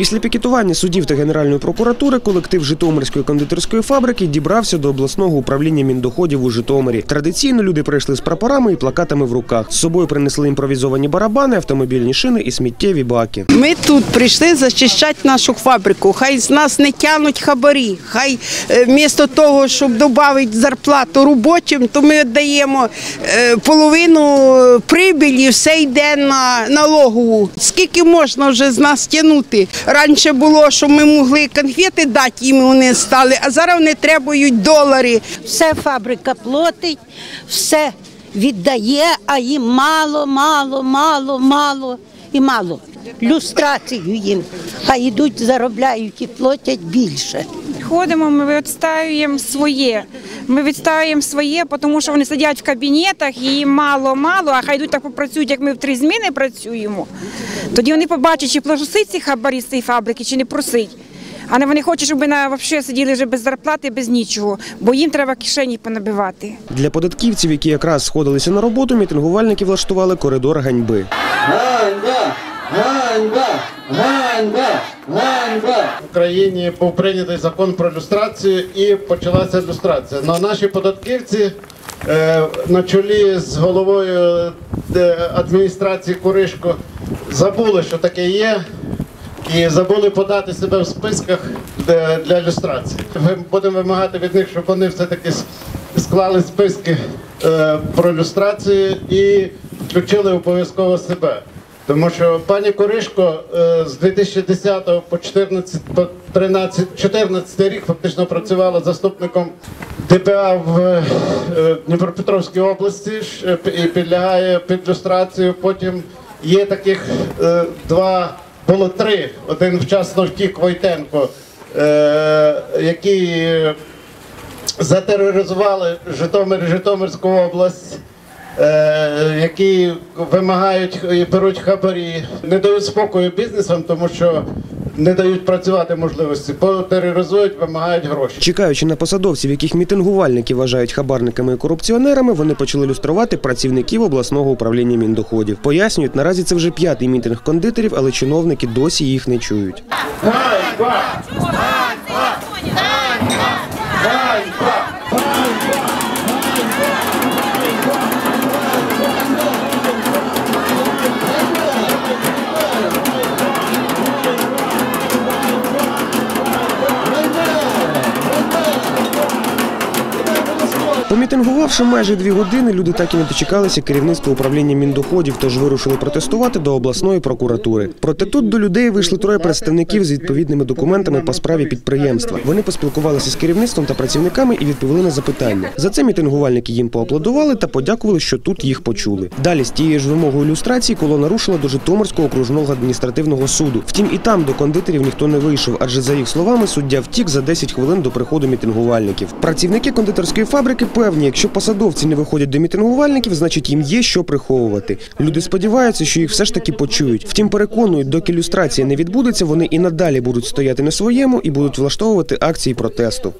Після пікетування судів та Генеральної прокуратури колектив Житомирської кондитерської фабрики дібрався до обласного управління міндоходів у Житомирі. Традиційно люди прийшли з прапорами і плакатами в руках. З собою принесли імпровізовані барабани, автомобільні шини і сміттєві баки. Ми тут прийшли захищати нашу фабрику. Хай з нас не тянуть хабарі. Хай е, вмісто того, щоб додати зарплату робочим, то ми віддаємо е, половину е, прибилі, все йде на налогову. Скільки можна вже з нас тягнути? Раніше було, що ми могли конфети дати їм, вони стали, а зараз вони требують долари. все фабрика платить, все віддає, а їм мало, мало, мало, мало і мало. Люстрацію їм. Хай йдуть, заробляють і платять більше. Ходимо, ми відстоюємо своє. Ми відстоюємо своє, тому що вони сидять в кабінетах, і їм мало-мало, а хай йдуть так попрацюють, як ми в три зміни працюємо. Тоді вони побачать, чи просить ці хабарі з цієї фабрики, чи не просить. А не вони хочуть, щоб ми на взагалі сиділи вже без зарплати, без нічого, бо їм треба кишені понабивати. Для податківців, які якраз сходилися на роботу, мітингувальники влаштували коридор ганьби. Ганьба! Ганьба! Ганьба! Ганьба! В Україні був прийнятий закон про люстрацію і почалася люстрація. Но наші податківці е, на чолі з головою е, адміністрації Куришко забули, що таке є, і забули подати себе в списках для люстрації. Ми будемо вимагати від них, щоб вони все-таки склали списки е, про люстрацію і включили обов'язково себе. Тому що пані Коришко е, з 2010 по 14, по 13, 14 рік фактично працювала заступником ДПА в е, Дніпропетровській області е, і підлягає під люстрацію. Потім є таких два, було три. Один вчасно втік Войтенко, який затероризували Житомир Житомирську область. Е, Які вимагають і беруть хабарі, не дають спокою бізнесам, тому що не дають працювати можливості, тероризують, вимагають гроші. Чекаючи на посадовців, яких мітингувальники вважають хабарниками і корупціонерами, вони почали люструвати працівників обласного управління міндоходів. Пояснюють, наразі це вже п'ятий мітинг кондитерів, але чиновники досі їх не чують. Ганьба! Помітингувавши майже дві години, люди так і не дочекалися керівництва управління міндоходів, тож вирушили протестувати до обласної прокуратури. Проте тут до людей вийшли троє представників з відповідними документами по справі підприємства. Вони поспілкувалися з керівництвом та працівниками і відповіли на запитання. За це мітингувальники їм поаплодували та подякували, що тут їх почули. Далі з тією ж вимогою ілюстрації колона рушила до Житомирського окружного адміністративного суду. Втім, і там до кондитерів ніхто не вийшов, адже за їх словами суддя втік за 10 хвилин до приходу мітингувальників. Працівники кондитерської фабрики певні, якщо посадовці не виходять до мітингувальників, значить їм є що приховувати. Люди сподіваються, що їх все ж таки почують. Втім, переконують, доки люстрація не відбудеться, вони і надалі будуть стояти на своєму і будуть влаштовувати акції протесту.